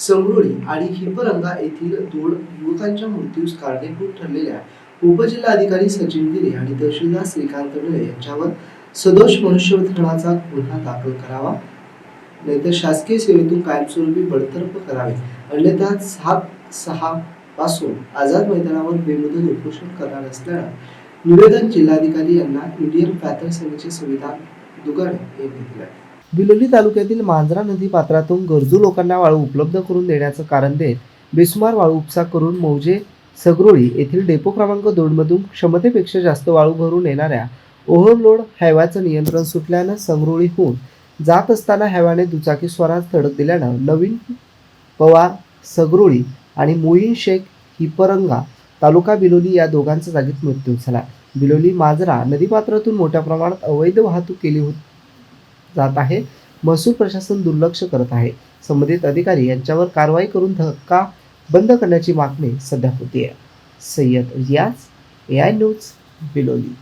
समरोळी आणि हिपरंगा येथील दोन युवकांच्या मृत्यूस कारणीभूत ठरलेल्या उपजिल्हाधिकारी सचिन गिरे आणि तहसीलदार श्रीकांत डळे यांच्यावर सदोष मनुष्यवधानाचा गुन्हा दाखल करावा नाहीतर शासकीय सेवेतून कायमस्वरूपी बडतर्फ करावे अन्यथा सात सहा पासून आझाद मैदानावर बेमुदत उपोषण करणार असल्यानं निवेदन जिल्हाधिकारी यांना इंडियन पॅथर सेनेचे संविधान दुगाडे यांनी दिलं आहे. बिलोली तालुक्यातील मांजरा नदी पात्रातून गरजू लोकांना वाळू उपलब्ध करून देण्याचं कारण देत बेसुमार वाळू उपसा करून मौजे सगरोळी येथील डेपो क्रमांक दोनमधून क्षमतेपेक्षा जास्त वाळू भरून येणाऱ्या ओव्हरलोड हैवाचं नियंत्रण सुटल्यानं संगरोळीहून जात असताना हैवाने दुचाकी स्वरात धडक दिल्यानं नवीन पवार सगरोळी आणि मोईन शेख हिपरंगा तालुका बिलोली या दोघांचा जागीत मृत्यू झाला. बिलोली माजरा नदीपात्रातून मोठ्या प्रमाणात अवैध वाहतूक केली होती. जात आहे. महसूल प्रशासन दुर्लक्ष करत आहे. संबंधित अधिकारी यांच्यावर कारवाई करून धक्का बंद करण्याची मागणी सध्या होती आहे सय्यद रियाज ए आय न्यूज बिलोली.